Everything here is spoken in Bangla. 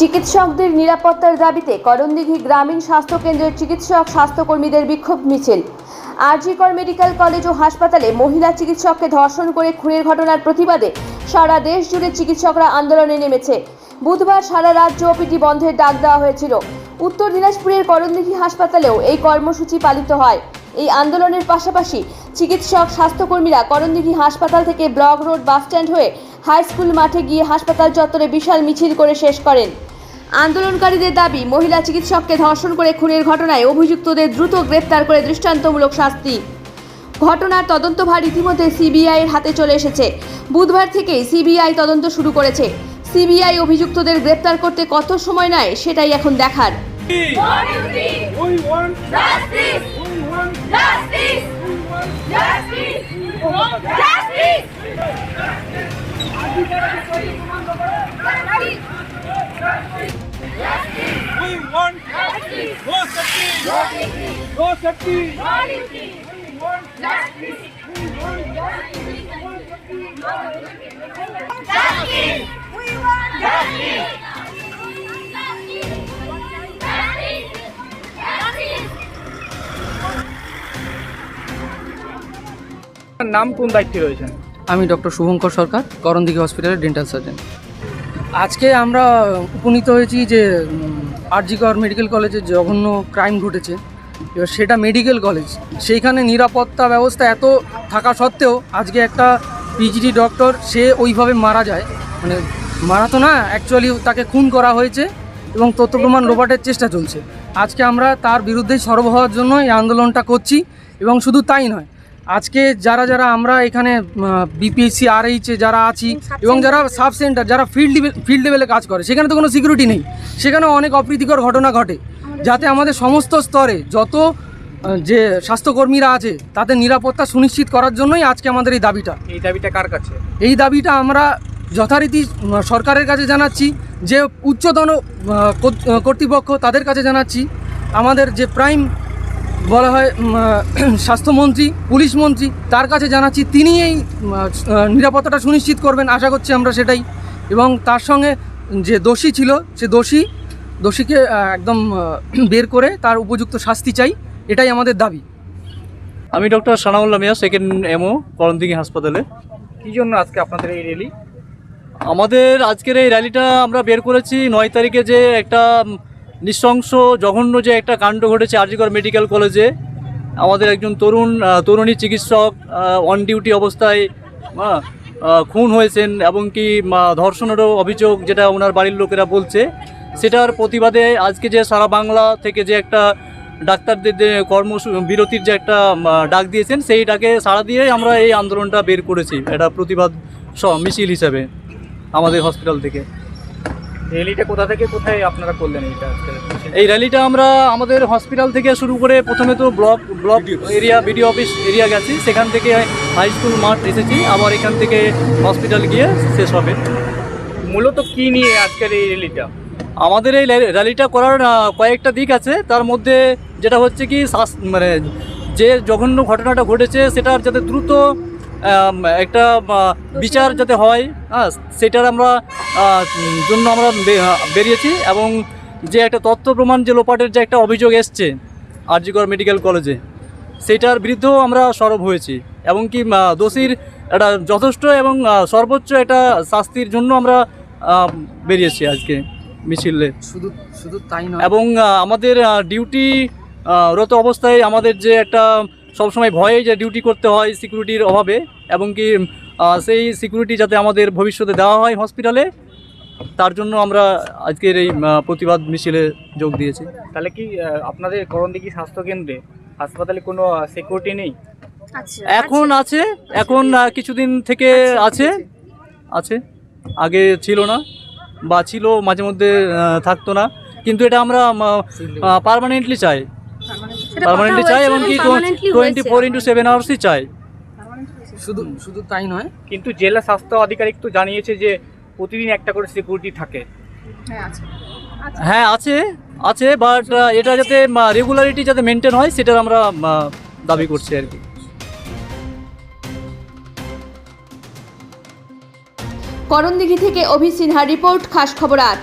চিকিৎসকদের নিরাপত্তার দাবিতে করণদিঘি গ্রামীণ স্বাস্থ্য কেন্দ্রের চিকিৎসক, স্বাস্থ্যকর্মীদের বিক্ষোভ মিছিল। আরজিকর মেডিকেল কলেজ ও হাসপাতালে মহিলা চিকিৎসককে ধর্ষণ করে খুনের ঘটনার প্রতিবাদে সারা দেশ জুড়ে চিকিৎসকরা আন্দোলনে নেমেছে। বুধবার সারা রাজ্য ওপিডি বন্ধের ডাক দেওয়া হয়েছিল। উত্তর দিনাজপুরের করণদিঘি হাসপাতালেও এই কর্মসূচি পালিত হয়। এই আন্দোলনের পাশাপাশি চিকিৎসক, স্বাস্থ্যকর্মীরা করণদিঘি হাসপাতাল থেকে ব্লক রোড বাসস্ট্যান্ড হয়ে হাই স্কুল মাঠে গিয়ে হাসপাতাল চত্বরে বিশাল মিছিল করে শেষ করেন। আন্দোলনকারীদের দাবি, মহিলা চিকিৎসককে ধর্ষণ করে খুনের ঘটনায় অভিযুক্তদের দ্রুত গ্রেপ্তার করে দৃষ্টান্তমূলক শাস্তি। ঘটনার তদন্তভার ইতিমধ্যে সিবিআইয়ের হাতে চলে এসেছে। বুধবার থেকেই সিবিআই তদন্ত শুরু করেছে। সিবিআই অভিযুক্তদের গ্রেপ্তার করতে কত সময় নেয়, সেটাই এখন দেখার। Justice! Go নাম কোন দায়িত্বে রয়েছেন? আমি ডক্টর শুভঙ্কর সরকার, করণদিঘি হসপিটালের ডেন্টাল সার্জন আজকে আমরা উপনীত হয়েছি যে আরজিকর মেডিকেল কলেজে জঘন্য ক্রাইম ঘটেছে। এবার সেটা মেডিকেল কলেজ সেইখানে নিরাপত্তা ব্যবস্থা এত থাকা সত্ত্বেও আজকে একটা পিজিডি ডক্টর সে ওইভাবে মারা যায়। মানে মারা তো না অ্যাকচুয়ালি তাকে খুন করা হয়েছে এবং তথ্য প্রমাণ লোপাটের চেষ্টা চলছে। আজকে আমরা তার বিরুদ্ধে সরব হওয়ার জন্য এই আন্দোলনটা করছি এবং শুধু তাই নয় আজকে যারা যারা আমরা এখানে বিপিএসসি আরএইচে যারা আছি এবং যারা সাব সেন্টার যারা ফিল্ড ফিল্ড লেভেলে কাজ করে সেখানে তো কোনো সিকিউরিটি নেই। সেখানে অনেক অপ্রীতিকর ঘটনা ঘটে যাতে আমাদের সমস্ত স্তরে যত যে স্বাস্থ্যকর্মীরা আছে তাদের নিরাপত্তা সুনিশ্চিত করার জন্যই আজকে আমাদের এই দাবিটা। এই দাবিটা কার কাছে? এই দাবিটা আমরা যথারীতি সরকারের কাছে জানাচ্ছি যে উচ্চতন কর্তৃপক্ষ তাদের কাছে জানাচ্ছি। আমাদের যে প্রাইম বলা হয় স্বাস্থ্যমন্ত্রী পুলিশ মন্ত্রী তার কাছে জানাচ্ছি তিনি এই নিরাপত্তাটা সুনিশ্চিত করবেন আশা করছি আমরা সেটাই। এবং তার সঙ্গে যে দোষী ছিল সে দোষী দোষীকে একদম বের করে তার উপযুক্ত শাস্তি চাই এটাই আমাদের দাবি। আমি doctor Sanaullah Mia second MO Karandighi হাসপাতালে। কী জন্য আজকে আপনাদের এই র্যালি আমাদের আজকের এই র্যালিটা আমরা বের করেছি নয় তারিখে যে একটা নৃশংস, জঘন্য যে একটা কাণ্ড ঘটেছে আরজিকর মেডিকেল কলেজে, আমাদের একজন তরুণ তরুণী চিকিৎসক অন ডিউটি অবস্থায় খুন হয়েছেন এবং কি ধর্ষণেরও অভিযোগ যেটা ওনার বাড়ির লোকেরা বলছে। সেটার প্রতিবাদে আজকে যে সারা বাংলা থেকে যে একটা ডাক্তারদের কর্ম বিরতির যে একটা ডাক দিয়েছেন, সেই ডাকে সাড়া দিয়ে আমরা এই আন্দোলনটা বের করেছি। এটা প্রতিবাদ মিছিল হিসাবে আমাদের হসপিটাল থেকে। র্যালিটা কোথা থেকে কোথায় আপনারা করলেন এইটা এই র্যালিটা আমরা আমাদের হসপিটাল থেকে শুরু করে প্রথমে তো block block area BDO office area গেছি। সেখান থেকে হাই স্কুল মাঠ এসেছি। আবার এখান থেকে হসপিটাল গিয়ে শেষ হবে। মূলত কি নিয়ে আজকের এই র্যালিটা? আমাদের এই র্যালি- র্যালিটা করার কয়েকটা দিক আছে। তার মধ্যে যেটা হচ্ছে কি মানে যে জঘন্য ঘটনাটা ঘটেছে সেটার যাতে দ্রুত একটা বিচার যাতে হয় হ্যাঁ সেটার আমরা জন্য আমরা বেরিয়েছি এবং যে একটা তথ্য প্রমাণ যে লোপাটের যে একটা অভিযোগ এসছে আরজিকর মেডিকেল কলেজে সেটার বিরুদ্ধেও আমরা সরব হয়েছি। এবং কি দোষীর একটা যথেষ্ট এবং সর্বোচ্চ একটা শাস্তির জন্য আমরা বেরিয়েছি আজকে মিছিলে। শুধু শুধু তাই নয়। এবং আমাদের ডিউটি রত অবস্থায় আমাদের যে একটা সবসময় ভয়ে যে ডিউটি করতে হয় সিকিউরিটির অভাবে এবং কি সেই সিকিউরিটি যাতে আমাদের ভবিষ্যতে দেওয়া হয় হসপিটালে তার জন্য আমরা আজকের এই প্রতিবাদ মিছিলে যোগ দিয়েছি। তাহলে কি আপনাদের করণদিঘি স্বাস্থ্য কেন্দ্রে হাসপাতালে কোনো সিকিউরিটি নেই? এখন আছে এখন কিছুদিন থেকে আছে আছে। আগে ছিল না বা ছিল মাঝে মধ্যে থাকতো না। কিন্তু এটা আমরা পারমানেন্টলি চাই। পারমানেন্টলি চাই এবং কি টোয়েন্টি ফোর ইন্টু সেভেন আওয়ার্সই চাই। শুধু শুধু তাই নয় কিন্তু জেলা স্বাস্থ্য আধিকারিক তো জানিয়েছে যে প্রতিদিন একটা করে সিকিউরিটি থাকে। হ্যাঁ আছে। আছে। বাট এটা যাতে রেগুলারিটি যাতে মেনটেন হয় সেটার আমরা দাবি করছি আর কি। করণদিঘি থেকে অভি সিনহা রিপোর্ট খাস খবর আট।